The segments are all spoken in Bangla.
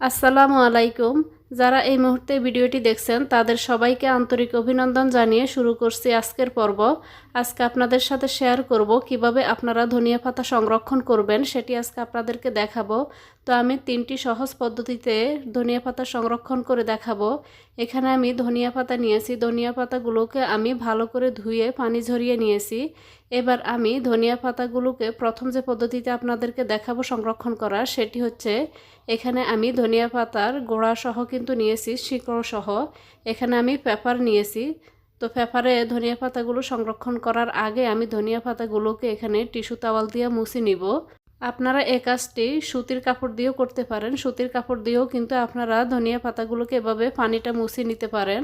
আসসালামু আলাইকুম। যারা এই মুহূর্তে ভিডিওটি দেখছেন, তাদের সবাইকে আন্তরিক অভিনন্দন জানিয়ে শুরু করছি আজকের পর্ব। আজকে আপনাদের সাথে শেয়ার করব কীভাবে আপনারা ধনিয়া পাতা সংরক্ষণ করবেন, সেটি আজকে আপনাদেরকে দেখাবো। তো আমি তিনটি সহজ পদ্ধতিতে ধনিয়া পাতা সংরক্ষণ করে দেখাবো। এখানে আমি ধনিয়া পাতা নিয়েছি। ধনিয়া পাতাগুলোকে আমি ভালো করে ধুয়ে পানি ঝরিয়ে নিয়েছি। এবার আমি ধনিয়া পাতাগুলোকে প্রথম যে পদ্ধতিতে আপনাদেরকে দেখাবো সংরক্ষণ করা সেটি হচ্ছে এখানে আমি ধনিয়া পাতার গোড়া সহ কিন্তু নিয়েছি, শিকড় সহ। এখানে আমি পেপার নিয়েছি। তো পেপারে ধনিয়া পাতাগুলো সংরক্ষণ করার আগে আমি ধনিয়া পাতাগুলোকে এখানে টিস্যু তাওয়াল দিয়ে মুছে নিব। আপনারা এই কাজটি সুতির কাপড় দিয়েও করতে পারেন। সুতির কাপড় দিয়েও কিন্তু আপনারা ধনিয়া পাতাগুলোকে এভাবে পানিটা মুছে নিতে পারেন।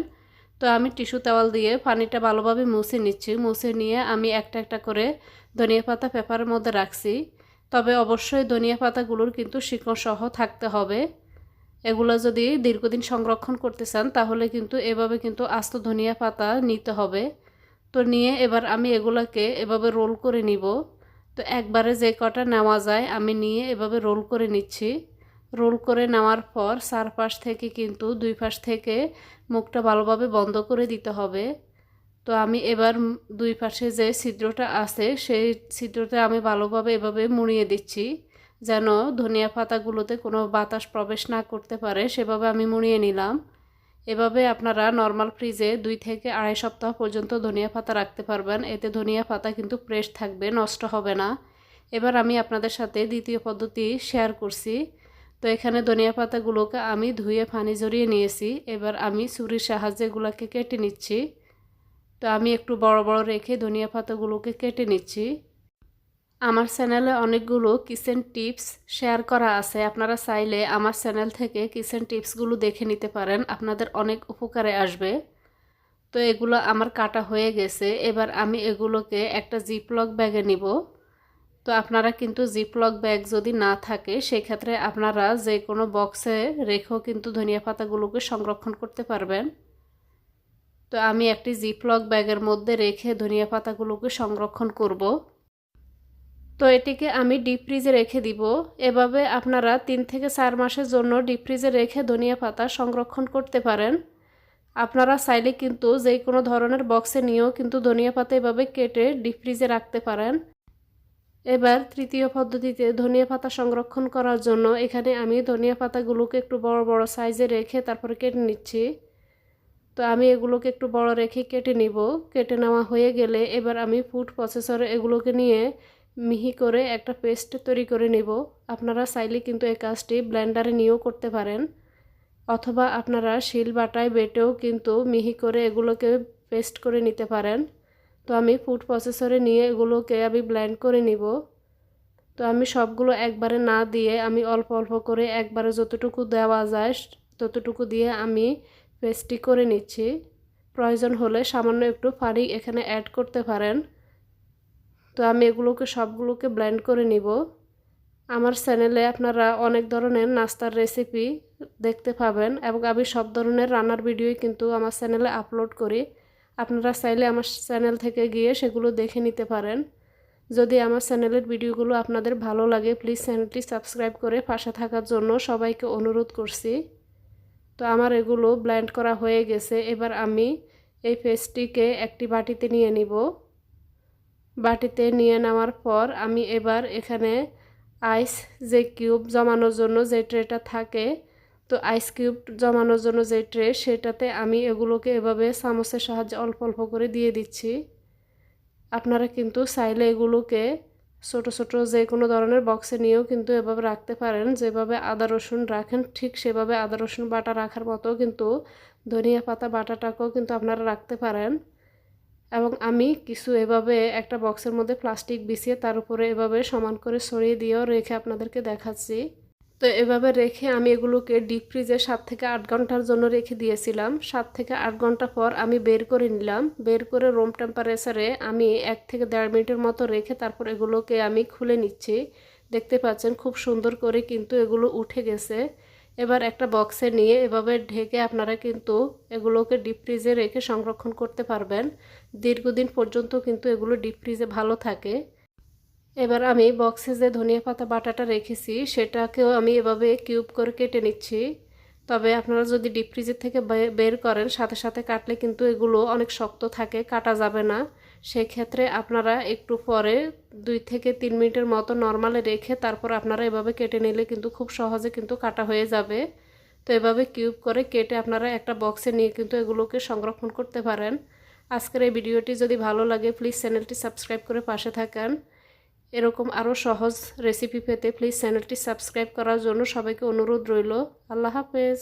তো আমি টিস্যু তাওয়াল দিয়ে পানিটা ভালোভাবে মুছে নিচ্ছি। মুছে নিয়ে আমি একটা একটা করে ধনিয়া পাতা পেপারের মধ্যে রাখছি। তবে অবশ্যই ধনিয়া পাতাগুলোর কিন্তু শিকড় সহ থাকতে হবে। এগুলো যদি দীর্ঘদিন সংরক্ষণ করতে চান, তাহলে কিন্তু এভাবে কিন্তু আস্ত ধনিয়া পাতা নিতে হবে। তো নিয়ে এবার আমি এগুলোকে এভাবে রোল করে নিব। তো একবারে যে কটা নেওয়া যায়, আমি নিয়ে এভাবে রোল করে নিচ্ছি। রোল করে নেওয়ার পর চারপাশ থেকে কিন্তু দুই পাশ থেকে মুখটা ভালোভাবে বন্ধ করে দিতে হবে। তো আমি এবার দুই পাশে যে ছিদ্রটা আছে, সেই ছিদ্রটা আমি ভালোভাবে এভাবে মুড়িয়ে দিচ্ছি, যেন ধনিয়া পাতাগুলোতে কোনো বাতাস প্রবেশ না করতে পারে। সেভাবে আমি মুড়িয়ে নিলাম। এভাবে আপনারা নর্মাল ফ্রিজে দুই থেকে আড়াই সপ্তাহ পর্যন্ত ধনিয়া পাতা রাখতে পারবেন। এতে ধনিয়া পাতা কিন্তু ফ্রেশ থাকবে, নষ্ট হবে না। এবার আমি আপনাদের সাথে দ্বিতীয় পদ্ধতি শেয়ার করছি। তো এখানে ধনিয়া পাতাগুলোকে আমি ধুয়ে পানি জড়িয়ে নিয়েছি। এবার আমি ছুরির সাহায্যে এগুলোকে কেটে নিচ্ছি। তো আমি একটু বড় বড় রেখে ধনিয়া পাতাগুলোকে কেটে নিচ্ছি। আমার চ্যানেলে অনেকগুলো কিচেন টিপস শেয়ার করা আছে। আপনারা চাইলে আমার চ্যানেল থেকে কিচেন টিপসগুলো দেখে নিতে পারেন। আপনাদের অনেক উপকারে আসবে। তো এগুলো আমার কাটা হয়ে গেছে। এবার আমি এগুলোকে একটা জিপলক ব্যাগে নিব। তো আপনারা কিন্তু জিপলক ব্যাগ যদি না থাকে, সেক্ষেত্রে আপনারা যে কোনো বক্সে রেখেও কিন্তু ধনিয়া পাতাগুলোকে সংরক্ষণ করতে পারবেন। তো আমি একটি জিপলক ব্যাগের মধ্যে রেখে ধনিয়া পাতাগুলোকে সংরক্ষণ করব। তো এটিকে আমি ডিপ ফ্রিজে রেখে দিব। এভাবে আপনারা তিন থেকে চার মাসের জন্য ডিপ ফ্রিজে রেখে ধনিয়া পাতা সংরক্ষণ করতে পারেন। আপনারা চাইলে কিন্তু যে কোনো ধরনের বক্সে নিয়েও কিন্তু ধনিয়া পাতা এভাবে কেটে ডিপ ফ্রিজে রাখতে পারেন। এবার তৃতীয় পদ্ধতিতে ধনিয়া পাতা সংরক্ষণ করার জন্য এখানে আমি ধনিয়া পাতাগুলোকে একটু বড় বড় সাইজে রেখে তারপরে কেটে নিচ্ছি। তো আমি এগুলোকে একটু বড় রেখে কেটে নিব। কেটে নেওয়া হয়ে গেলে এবার আমি ফুড প্রসেসরে এগুলোকে নিয়ে মিহি করে একটা পেস্ট তৈরি করে নেব। আপনারা চাইলে কিন্তু এই কাজটি ব্লেন্ডারে নিয়েও করতে পারেন। অথবা আপনারা শিল বাটায় বেটেও কিন্তু মিহি করে এগুলোকে পেস্ট করে নিতে পারেন। তো আমি ফুড প্রসেসরে নিয়ে এগুলোকে আমি ব্লেন্ড করে নিব। তো আমি সবগুলো একবারে না দিয়ে আমি অল্প অল্প করে একবারে যতটুকু দেওয়া যায় ততটুকু দিয়ে আমি পেস্টটি করে নিচ্ছি। প্রয়োজন হলে সামান্য একটু পানি এখানে অ্যাড করতে পারেন। তো আমি এগুলোকে সবগুলোকে ব্লেন্ড করে নিব। আমার চ্যানেলে আপনারা অনেক ধরনের নাস্তার রেসিপি দেখতে পাবেন এবং আমি সব ধরনের রান্নার ভিডিওই কিন্তু আমার চ্যানেলে আপলোড করি। আপনারা চাইলে আমার চ্যানেল থেকে গিয়ে সেগুলো দেখে নিতে পারেন। যদি আমার চ্যানেলের ভিডিওগুলো আপনাদের ভালো লাগে প্লিজ চ্যানেলটি সাবস্ক্রাইব করে পাশে থাকার জন্য সবাইকে অনুরোধ করছি। তো আমার এগুলো ব্ল্যান্ড করা হয়ে গেছে। এবার আমি এই পেস্টটিকে একটি বাটিতে নিয়ে নিব। বাটিতে নিয়ে নেওয়ার পর আমি এবার এখানে আইস যে কিউব জমানোর জন্য যে ট্রেটা থাকে তো আইস কিউব জমানোর জন্য যে ট্রে সেটাতে আমি এগুলোকে এভাবে চামচের সাহায্যে অল্প অল্প করে দিয়ে দিচ্ছি। আপনারা কিন্তু চাইলে এগুলোকে ছোট ছোট যে কোনো ধরনের বক্সে নিয়েও কিন্তু এভাবে রাখতে পারেন। যেভাবে আদা রসুন রাখেন, ঠিক সেভাবে আদা রসুন বাটা রাখার মতো কিন্তু ধনিয়া পাতা বাটাটাকেও কিন্তু আপনারা রাখতে পারেন। এবং আমি কিছু এভাবে একটা বক্সের মধ্যে প্লাস্টিক বিছিয়ে তার উপরে এভাবে সমান করে সরিয়ে দিয়েও রেখে আপনাদেরকে দেখাচ্ছি। তো এভাবে রেখে আমি এগুলোকে ডিপ ফ্রিজে সাত থেকে আট ঘণ্টার জন্য রেখে দিয়েছিলাম। সাত থেকে আট ঘণ্টা পর আমি বের করে নিলাম। বের করে রুম টেম্পারেচারে আমি এক থেকে দেড় মিনিটের মতো রেখে তারপর এগুলোকে আমি খুলে নিচ্ছি। দেখতে পাচ্ছেন খুব সুন্দর করে কিন্তু এগুলো উঠে গেছে। এবার একটা বক্সে নিয়ে এভাবে ঢেকে আপনারা কিন্তু এগুলোকে ডিপ ফ্রিজে রেখে সংরক্ষণ করতে পারবেন। দীর্ঘদিন পর্যন্ত কিন্তু এগুলো ডিপ ফ্রিজে ভালো থাকে। এবার আমি বক্সে যে ধনিয়া পাতা, বাটাটা রেখেছি। সেটাকেও আমি এভাবে কিউব করে কেটে নিচ্ছি। তবে আপনারা যদি ডিপ ফ্রিজের থেকে বের করেন, সাথে সাথে কাটলে কিন্তু এগুলো অনেক শক্ত থাকে, কাটা যাবে না। সেক্ষেত্রে আপনারা একটু পরে দুই থেকে তিন মিনিটের মতো নর্মালে রেখে তারপর আপনারা এভাবে কেটে নিলে কিন্তু খুব সহজে কিন্তু কাটা হয়ে যাবে। তো এভাবে কিউব করে কেটে আপনারা একটা বক্সে নিয়ে কিন্তু এগুলোকে সংরক্ষণ করতে পারেন। আজকের এই ভিডিওটি যদি ভালো লাগে প্লিজ চ্যানেলটি সাবস্ক্রাইব করে পাশে থাকেন। এরকম আরও সহজ রেসিপি পেতে প্লিজ চ্যানেলটি সাবস্ক্রাইব করার জন্য সবাইকে অনুরোধ রইল। আল্লাহ হাফেজ।